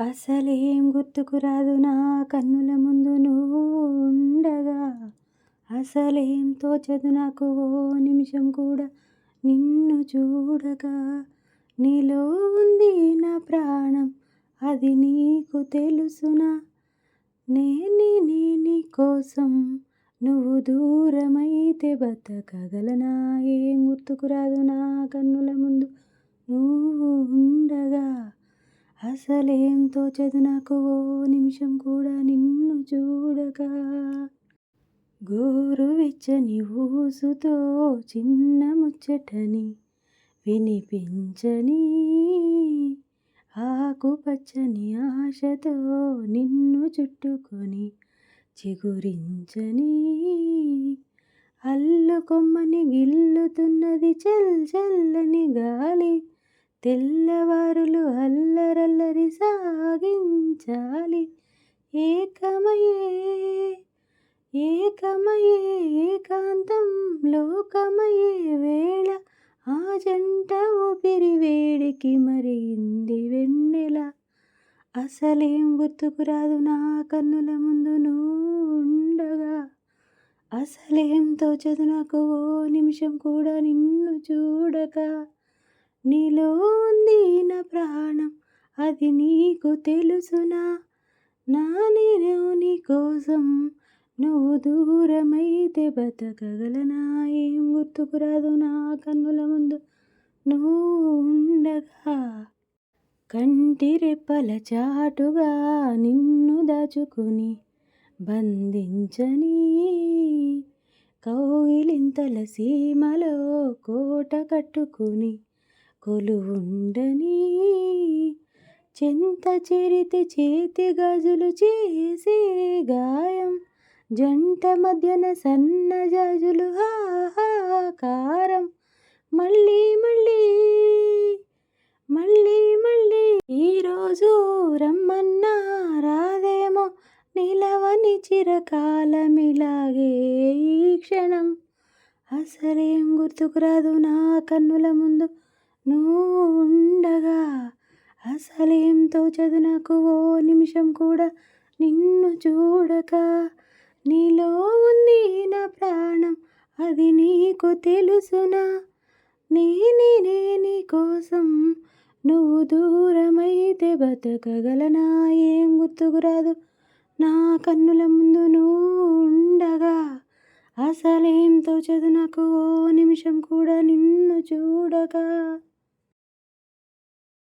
అసలేం గుర్తుకు రాదు నా కన్నుల ముందు నువ్వు ఉండగా. అసలేం తోచదు నాకు ఓ నిమిషం కూడా నిన్ను చూడగా. నీలో ఉంది నా ప్రాణం అది నీకు తెలుసునా? నేని నీ కోసం నువ్వు దూరమైతే బతకగలనా? ఏం గుర్తుకు రాదు నా కన్నుల ముందు నువ్వు ఉండగా అసలేం తోచదు నాకు ఓ నిమిషం కూడా నిన్ను చూడగా గోరువెచ్చని ఊసుతో చిన్న ముచ్చటని వినిపించని. ఆకుపచ్చని ఆశతో నిన్ను చుట్టుకొని చిగురించని. అల్లుకొమ్మని గిల్లుతున్నది చల్ చల్లని గాలి తెల్లవారులు అల్లరల్లరి సాగించాలి. ఏకమయే ఏకమయే ఏకాంతం లోకమయే వేళ. ఆ జంట ఊపిరి వేడికి మరింది వెన్నెల. అసలేం గుర్తుకు రాదు నా కన్నుల ముందు ఉండగా అసలేం తోచదు నాకు ఓ నిమిషం కూడా నిన్ను చూడగా నీలో ఉంది నా ప్రాణం అది నీకు తెలుసునా? నా నేను నీ కోసం నువ్వు దూరమైతే బతకగలనా? ఏం గుర్తుకురాదు నా కన్నుల ముందు నువ్వు ఉండగా. కంటి రెప్పల చాటుగా నిన్ను దాచుకుని బంధించని కౌగిలింతల సీమలో కోట కట్టుకుని కొలువుండని చెంత చేరితే చేతి గజులు చేసే గాయం జంట మధ్యన సన్న జాజులు హాహాకారం. మళ్ళీ మళ్ళీ మళ్ళీ మళ్ళీ ఈరోజు రమ్మన్నా రాదేమో నిలవని చిరకాలమిలాగే ఈ క్షణం. అసలేం గుర్తుకు రాదు నా కన్నుల ముందు నువ్వు ఉండగా అసలేం తోచదు నాకు ఓ నిమిషం కూడా నిన్ను చూడక. నీలో ఉంది నా ప్రాణం అది నీకు తెలుసునా? నేనే నీ కోసం నువ్వు దూరమైతే బతకగలనా? ఏం గుర్తుకురాదు నా కన్నుల ముందు నువ్వు ఉండగా అసలేం తోచదు నాకు ఓ నిమిషం కూడా నిన్ను చూడగా